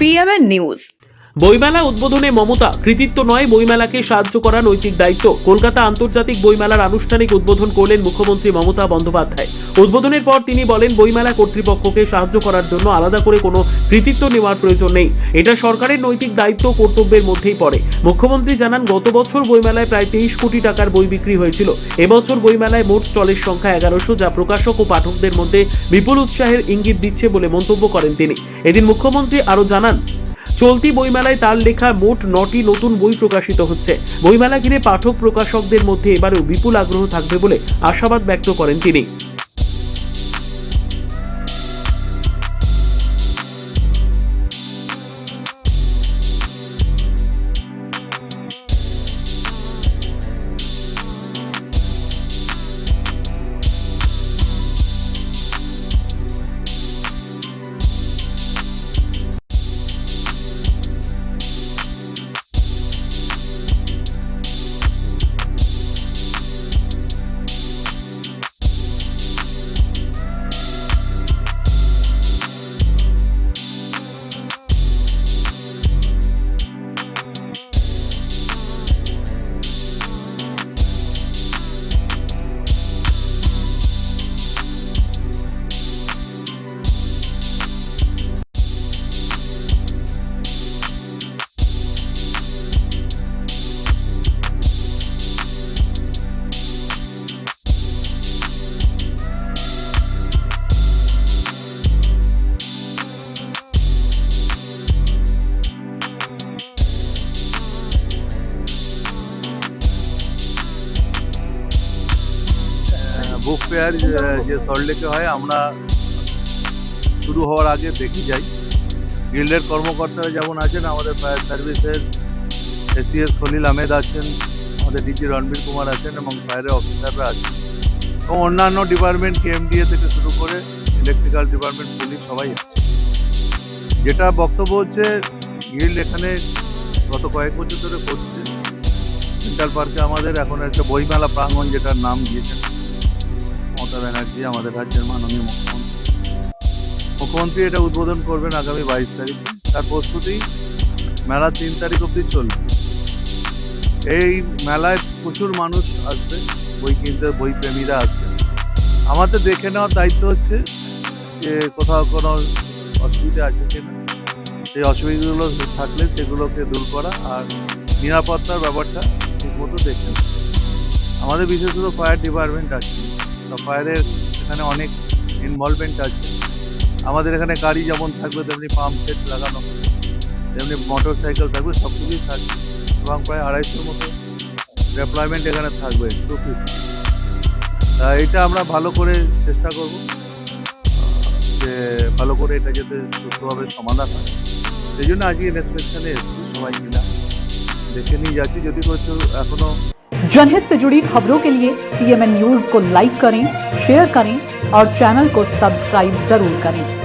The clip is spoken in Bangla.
পিএমএন নিউজ বইমেলা উদ্বোধনে মমতা, কৃতিত্ব নয় বইমেলাকে সাহায্য করা নৈতিক দায়িত্ব। কলকাতা আন্তর্জাতিক বইমেলার আনুষ্ঠানিক উদ্বোধন করলেন মুখ্যমন্ত্রী মমতা বন্দ্যোপাধ্যায়। উদ্বোধনের পর তিনি বলেন, বইমেলা কর্তৃপক্ষকে সাহায্য করার জন্য আলাদা করে কোনো কৃতিত্ব নেওয়ার প্রয়োজন নেই। এটা সরকারের নৈতিক দায়িত্ব কর্তব্যের মধ্যেই পড়ে। মুখ্যমন্ত্রী জানান, গত বছর বইমেলায় প্রায় তেইশ কোটি টাকার বই বিক্রি হয়েছিল। এবছর বইমেলায় মোট স্টলের সংখ্যা এগারোশো, যা প্রকাশক ও পাঠকদের মধ্যে বিপুল উৎসাহের ইঙ্গিত দিচ্ছে বলে মন্তব্য করেন তিনি। এদিন মুখ্যমন্ত্রী আরও জানান চলতি বইমেলায় তার লেখা মোট নটি নতুন বই প্রকাশিত হচ্ছে। বইমেলা ঘিরে পাঠক প্রকাশকদের মধ্যে এবারেও বিপুল আগ্রহ থাকবে বলে আশাবাদ ব্যক্ত করেন তিনি। বুক ফেয়ার যে সল্টলেকে হয়, আমরা শুরু হওয়ার আগে দেখি যাই। গিল্ডের কর্মকর্তারা যেমন আছেন, আমাদের ফায়ার সার্ভিসের এসিএস খলিল আহমেদ আছেন, আমাদের ডিজি রণবীর কুমার আছেন এবং ফায়ারের অফিসাররা আছেন। এবং অন্যান্য ডিপার্টমেন্ট কেএমডিএ থেকে শুরু করে ইলেকট্রিক্যাল ডিপার্টমেন্ট পুলিশ সবাই আছে। যেটা বক্তব্য হচ্ছে গিল্ড এখানে গত কয়েক বছর ধরে করছে। সেন্ট্রাল পার্কে আমাদের এখন একটা বইমেলা প্রাঙ্গণ যেটার নাম দিয়েছেন। মমতা ব্যানার্জি, আমাদের রাজ্যের মাননীয় মুখ্যমন্ত্রী। মুখ্যমন্ত্রী এটা উদ্বোধন করবেন আগামী বাইশ তারিখ। তার প্রস্তুতি মেলা তিন তারিখ অবধি চলবে। এই মেলায় প্রচুর মানুষ আসবে, বই কিনতে, বই প্রেমীরা আসবে। আমাদের দেখে নেওয়ার দায়িত্ব হচ্ছে যে কোথাও কোনো অসুবিধা আছে কিনা। সেই অসুবিধাগুলো থাকলে সেগুলোকে দূর করা আর নিরাপত্তার ব্যাপারটা ঠিকমতো দেখে। আমাদের বিশেষত ফায়ার ডিপার্টমেন্ট আছে। ফায়ারের এখানে অনেক ইনভলভমেন্ট আছে। আমাদের এখানে গাড়ি যেমন থাকবে, তেমনি পাম্প সেট লাগানো। তেমনি মোটর সাইকেল থাকবে সব কিছুই থাকবে। এবং প্রায় আড়াইশোর মতো ডেপ্লয়মেন্ট এখানে থাকবে টু ফিফটি এটা আমরা ভালো করে চেষ্টা করব, যে ভালো করে এটা যাতে সুস্থভাবে সমাধান হয়। সেই জন্য আজকে ইনস্পেকশনে এসেছি, সবাই মিলে। দেখে নিয়ে যাচ্ছি, যদি কিছু এখনও जनहित से जुड़ी खबरों के लिए पीएमएन न्यूज़ को लाइक करें शेयर करें और चैनल को सब्सक्राइब ज़रूर करें।